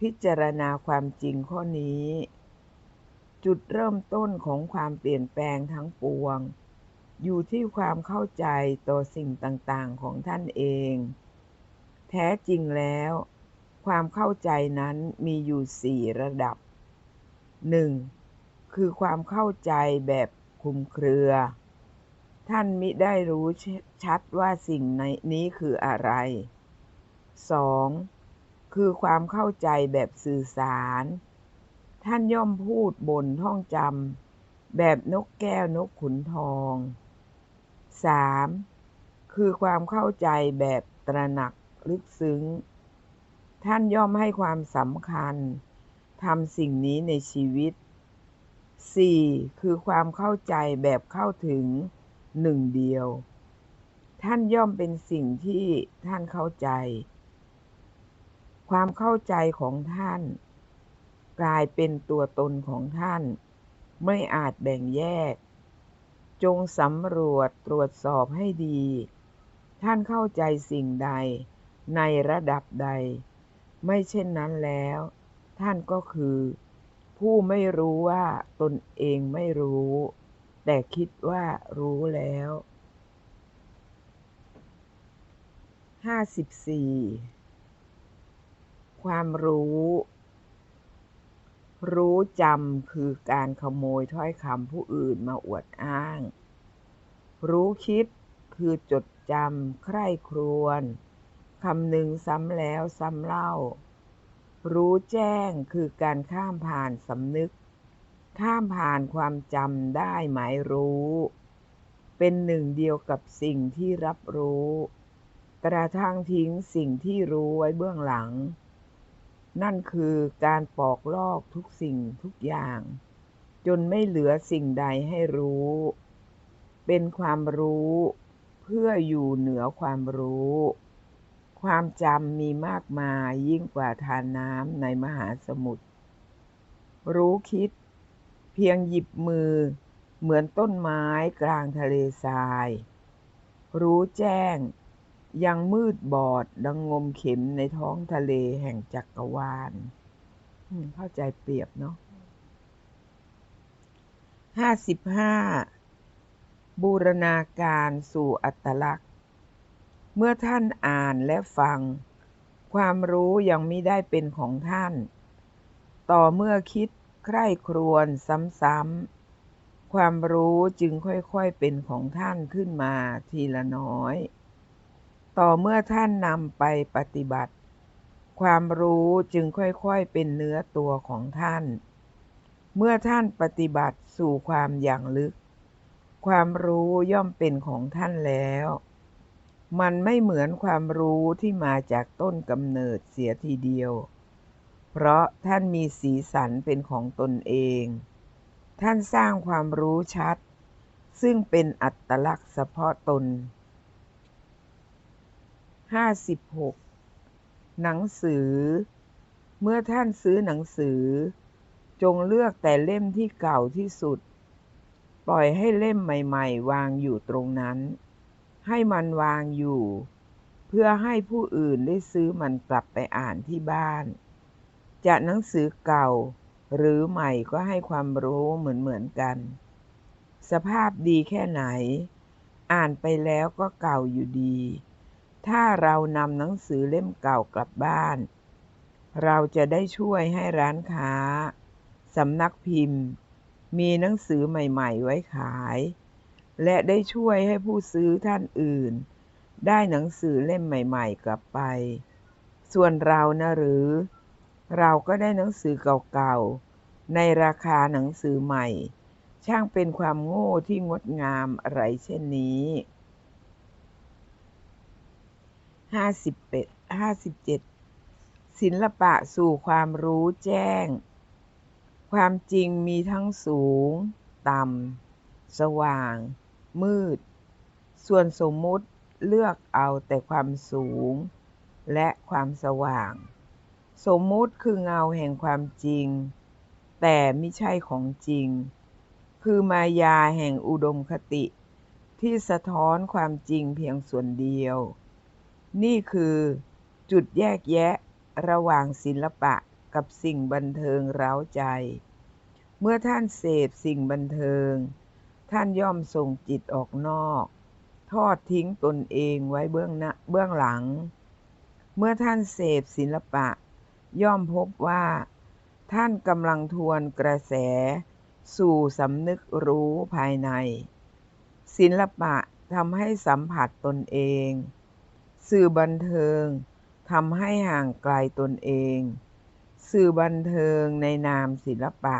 พิจารณาความจริงข้อนี้ จุดเริ่มต้นของความเปลี่ยนแปลงทั้งปวง อยู่ที่ความเข้าใจต่อสิ่งต่างๆของท่านเอง แท้จริงแล้ว ความเข้าใจนั้นมีอยู่สี่ระดับหนึ่งคือความเข้าใจแบบคลุมเครือ ท่านมิได้รู้ชัดว่าสิ่งในี้คืออะไร 2. คือความเข้าใจแบบสื่อสาร ท่านย่อมพูดบนท่องจำแบบนกแก้วนกขุนทอง 3. คือความเข้าใจแบบตระหนักลึกซึ้ง ท่านย่อมให้ความสำคัญทำสิ่งนี้ในชีวิต 4. คือความเข้าใจแบบเข้าถึงหนึ่งเดียว ท่านย่อมเป็นสิ่งที่ท่านเข้าใจ ความเข้าใจของท่าน กลายเป็นตัวตนของท่าน ไม่อาจแบ่งแยก จงสำรวจตรวจสอบให้ดี ท่านเข้าใจสิ่งใดในระดับใด ไม่เช่นนั้นแล้ว ท่านก็คือ ผู้ไม่รู้ว่าตนเองไม่รู้ แต่คิดว่ารู้แล้วห้าสิบสี่ ความรู้ รู้จำคือการขโมยถ้อยคำผู้อื่นมาอวดอ้าง รู้คิดคือจดจำใคร่ครวญคำหนึ่งซ้ำแล้วซ้ำเล่า รู้แจ้งคือการข้ามผ่านสำนึก ข้ามผ่านความจำได้หมายรู้ เป็นหนึ่งเดียวกับสิ่งที่รับรู้ กระทั่งทิ้งสิ่งที่รู้ไว้เบื้องหลัง นั่นคือการปอกลอกทุกสิ่งทุกอย่าง จนไม่เหลือสิ่งใดให้รู้ เป็นความรู้เพื่ออยู่เหนือความรู้ ความจำมีมากมายยิ่งกว่าทานน้ำในมหาสมุทร รู้คิดเพียงหยิบมือเหมือนต้นไม้กลางทะเลทราย รู้แจ้ง ยังมืดบอดดังงมเข็มในท้องทะเลแห่งจักรวาลเข้าใจเปรียบเนาะห้าสิบห้าบูรณาการสู่อัตลักษณ์ เมื่อท่านอ่านและฟัง ความรู้ยังไม่ได้เป็นของท่าน ต่อเมื่อคิดใคร่ครวญซ้ำๆ ความรู้จึงค่อยๆเป็นของท่านขึ้นมาทีละน้อย ต่อเมื่อท่านนำไปปฏิบัติ ความรู้จึงค่อยๆเป็นเนื้อตัวของท่าน เมื่อท่านปฏิบัติสู่ความอย่างลึก ความรู้ย่อมเป็นของท่านแล้ว มันไม่เหมือนความรู้ที่มาจากต้นกำเนิดเสียทีเดียว เพราะท่านมีสีสันเป็นของตนเอง ท่านสร้างความรู้ชัด ซึ่งเป็นอัตลักษณ์เฉพาะตน 56. หนังสือ เมื่อท่านซื้อหนังสือ จงเลือกแต่เล่มที่เก่าที่สุด ปล่อยให้เล่มใหม่ ๆ วางอยู่ตรงนั้น ให้มันวางอยู่ เพื่อให้ผู้อื่นได้ซื้อมันกลับไปอ่านที่บ้าน จะหนังสือเก่าหรือใหม่ก็ให้ความรู้เหมือนเหมือนกัน สภาพดีแค่ไหน อ่านไปแล้วก็เก่าอยู่ดี ถ้าเรานำหนังสือเล่มเก่ากลับบ้าน เราจะได้ช่วยให้ร้านค้าสำนักพิมพ์ มีหนังสือใหม่ ๆ ไว้ขาย และได้ช่วยให้ผู้ซื้อท่านอื่น ได้หนังสือเล่มใหม่ ๆ กลับไป ส่วนเรานะหรือ เราก็ได้หนังสือเก่าๆ ในราคาหนังสือใหม่ ช่างเป็นความโง่ที่งดงามอะไรเช่นนี้ ห้าสิบเป็ดห้าสิบเจ็ดศิลปะสู่ความรู้แจ้ง ความจริงมีทั้งสูง ต่ำ สว่าง มืด ส่วนสมมุติเลือกเอาแต่ความสูง และความสว่าง สมมุติคือเงาแห่งความจริง แต่ไม่ใช่ของจริง คือมายาแห่งอุดมคติ ที่สะท้อนความจริงเพียงส่วนเดียว นี่คือจุดแยกแยะระหว่างศิลปะกับสิ่งบันเทิงเร้าใจ เมื่อท่านเสพสิ่งบันเทิง ท่านย่อมส่งจิตออกนอก ทอดทิ้งตนเองไว้เบื้องหน้าเบื้องหลัง เมื่อท่านเสพศิลปะ ย่อมพบว่า ท่านกำลังทวนกระแส สู่สำนึกรู้ภายใน ศิลปะทำให้สัมผัสตนเอง สื่อบันเทิงทำให้ห่างไกลตนเอง สื่อบันเทิงในนามศิลปะ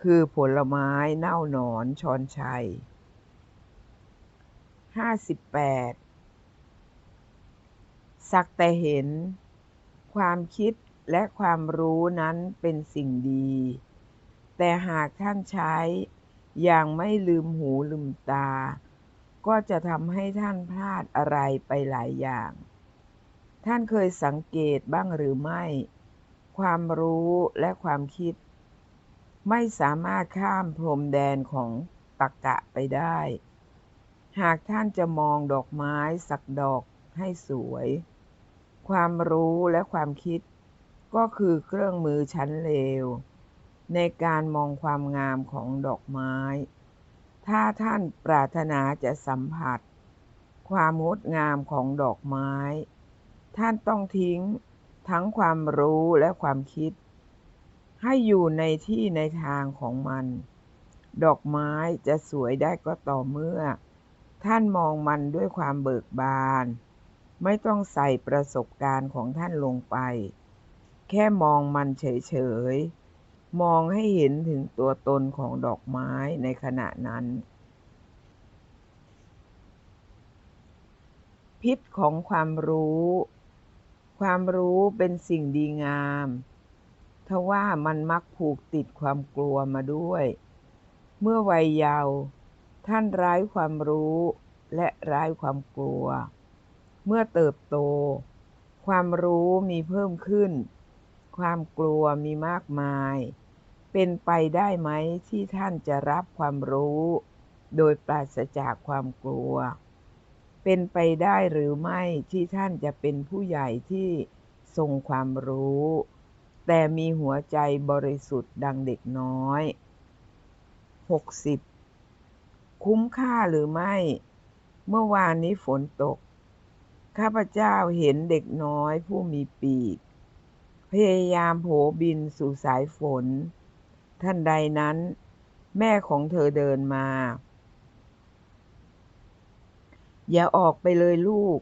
คือผลไม้เน่าหนอนชอนชัย 58 สักแต่เห็น ความคิดและความรู้นั้นเป็นสิ่งดี แต่หากท่านใช้อย่างไม่ลืมหูลืมตา ก็จะทำให้ท่านพลาดอะไรไปหลายอย่าง ท่านเคยสังเกตบ้างหรือไม่ ความรู้และความคิด ไม่สามารถข้ามพรมแดนของตรกกะไปได้ หากท่านจะมองดอกไม้สักดอกให้สวย ความรู้และความคิด ก็คือเครื่องมือชั้นเลว ในการมองความงามของดอกไม้ ถ้าท่านปรารถนาจะสัมผัส ความงดงามของดอกไม้ ท่านต้องทิ้งทั้งความรู้และความคิด ให้อยู่ในที่ในทางของมัน ดอกไม้จะสวยได้ก็ต่อเมื่อ ท่านมองมันด้วยความเบิกบาน ไม่ต้องใส่ประสบการณ์ของท่านลงไป แค่มองมันเฉยๆ มองให้เห็นถึงตัวตนของดอกไม้ในขณะนั้น พิษของความรู้ ความรู้เป็นสิ่งดีงามทว่ามันมักผูกติดความกลัวมาด้วย เมื่อวัยเยาว์ท่านร้ายความรู้และร้ายความกลัว เมื่อเติบโต ความรู้มีเพิ่มขึ้น ความกลัวมีมากมาย เป็นไปได้ไหมที่ท่านจะรับความรู้ โดยปราศจากความกลัว เป็นไปได้หรือไม่ที่ท่านจะเป็นผู้ใหญ่ที่ทรงความรู้ แต่มีหัวใจบริสุทธิ์ดังเด็กน้อย 60 คุ้มค่าหรือไม่ เมื่อวานนี้ฝนตก ข้าพเจ้าเห็นเด็กน้อยผู้มีปีก พยายามโผบินสู่สายฝน ท่านใดนั้น แม่ของเธอเดินมา อย่าออกไปเลยลูก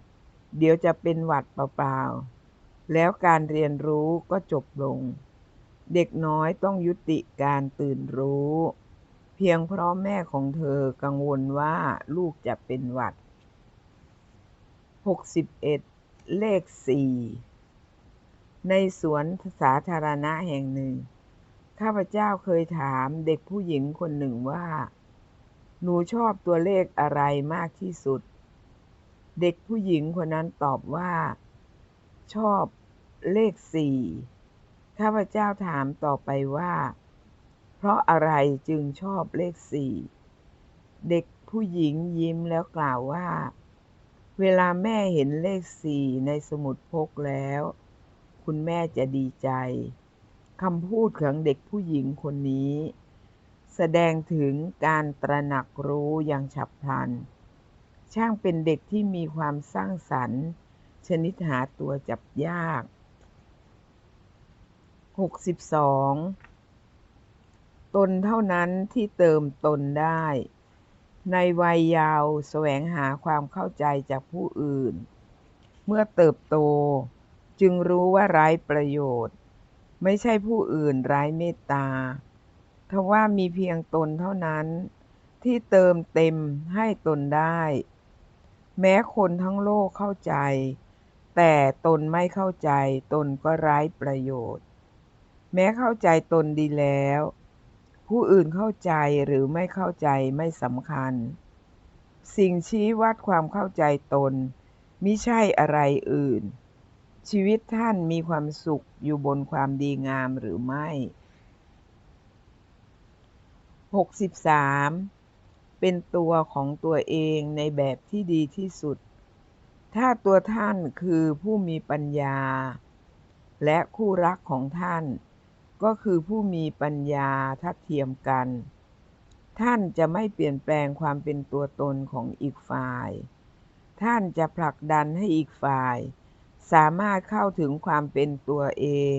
เดี๋ยวจะเป็นหวัดเปล่าๆ แล้วการเรียนรู้ก็จบลง เด็กน้อยต้องยุติการตื่นรู้ เพียงเพราะแม่ของเธอกังวลว่าลูกจะเป็นหวัด 61 เลขสี่ในสวนสาธารณะแห่งหนึ่ง ข้าพเจ้าเคยถามเด็กผู้หญิงคนหนึ่งว่า หนูชอบตัวเลขอะไรมากที่สุด เด็กผู้หญิงคนนั้นตอบว่า ชอบเลขสี่ข้าพเจ้าถามต่อไปว่า เพราะอะไรจึงชอบเลขสี่เด็กผู้หญิงยิ้มแล้วกล่าวว่า เวลาแม่เห็นเลขสี่ในสมุดพกแล้ว คุณแม่จะดีใจ คำพูดของเด็กผู้หญิงคนนี้ แสดงถึงการตระหนักรู้อย่างฉับพลัน ช่างเป็นเด็กที่มีความสร้างสรรค์ ชนิดหาตัวจับยาก 62 ตนเท่านั้นที่เติมตนได้ ในวัยยาวแสวงหาความเข้าใจจากผู้อื่น เมื่อเติบโตจึงรู้ว่าไร้ประโยชน์ ไม่ใช่ผู้อื่นไร้เมตตาทว่ามีเพียงตนเท่านั้น ที่เติมเต็มให้ตนได้ แม้คนทั้งโลกเข้าใจ แต่ตนไม่เข้าใจ ตนก็ไร้ประโยชน์ แม้เข้าใจตนดีแล้ว ผู้อื่นเข้าใจหรือไม่เข้าใจไม่สำคัญ สิ่งชี้วัดความเข้าใจตนมิใช่อะไรอื่น ชีวิตท่านมีความสุขอยู่บนความดีงามหรือไม่ 63 เป็นตัวของตัวเองในแบบที่ดีที่สุด ถ้าตัวท่านคือผู้มีปัญญา และคู่รักของท่าน ก็คือผู้มีปัญญาทัดเทียมกัน ท่านจะไม่เปลี่ยนแปลงความเป็นตัวตนของอีกฝ่าย ท่านจะผลักดันให้อีกฝ่าย สามารถเข้าถึงความเป็นตัวเอง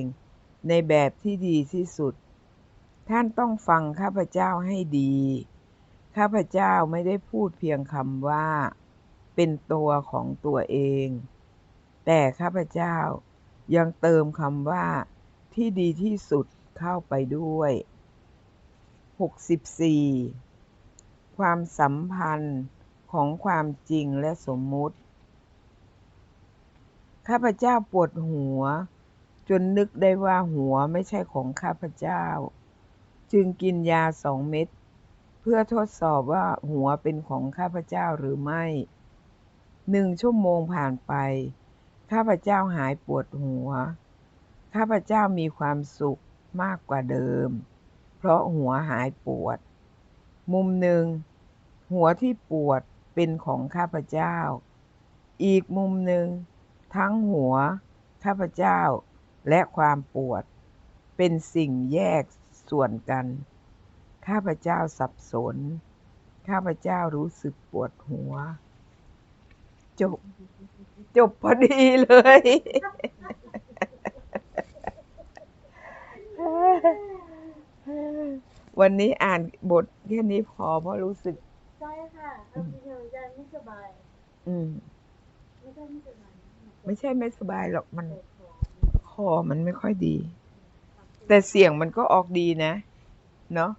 ในแบบที่ดีที่สุด ท่านต้องฟังข้าพเจ้าให้ดี ข้าพเจ้าไม่ได้พูดเพียงคำว่า เป็นตัวของตัวเอง แต่ข้าพเจ้ายังเติมคำว่า ที่ดีที่สุดเข้าไปด้วย 64 ความสัมพันธ์ของความจริงและสมมุติ ข้าพเจ้าปวดหัว จนนึกได้ว่าหัวไม่ใช่ของข้าพเจ้า จึงกินยาสองเม็ดเพื่อทดสอบว่าหัวเป็นของข้าพเจ้าหรือไม่หนึ่งชั่วโมงผ่านไป ข้าพเจ้าหายปวดหัว ข้าพเจ้ามีความสุขมากกว่าเดิม เพราะหัวหายปวด มุมหนึ่ง หัวที่ปวดเป็นของข้าพเจ้า อีกมุมหนึ่ง ทั้งหัวข้าพเจ้าและความปวด เป็นสิ่งแยกส่วนกัน ข้าพเจ้าสับสน ข้าพเจ้ารู้สึกปวดหัว จบ จบพอดีเลย วันนี้อ่านบทแค่นี้พอเพราะรู้สึก ใช่ค่ะเอาจริงๆใจไม่สบาย อืม ไม่ใช่ไม่สบาย ไม่ใช่ไม่สบายหรอกมันคอมันไม่ค่อยดี แต่เสียงมันก็ออกดีนะ เนาะ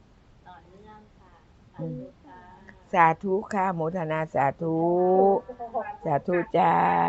ต่อเนื่องค่ะอืมค่ะสาธุค่ะโมทนาสาธุ สาธุจ้า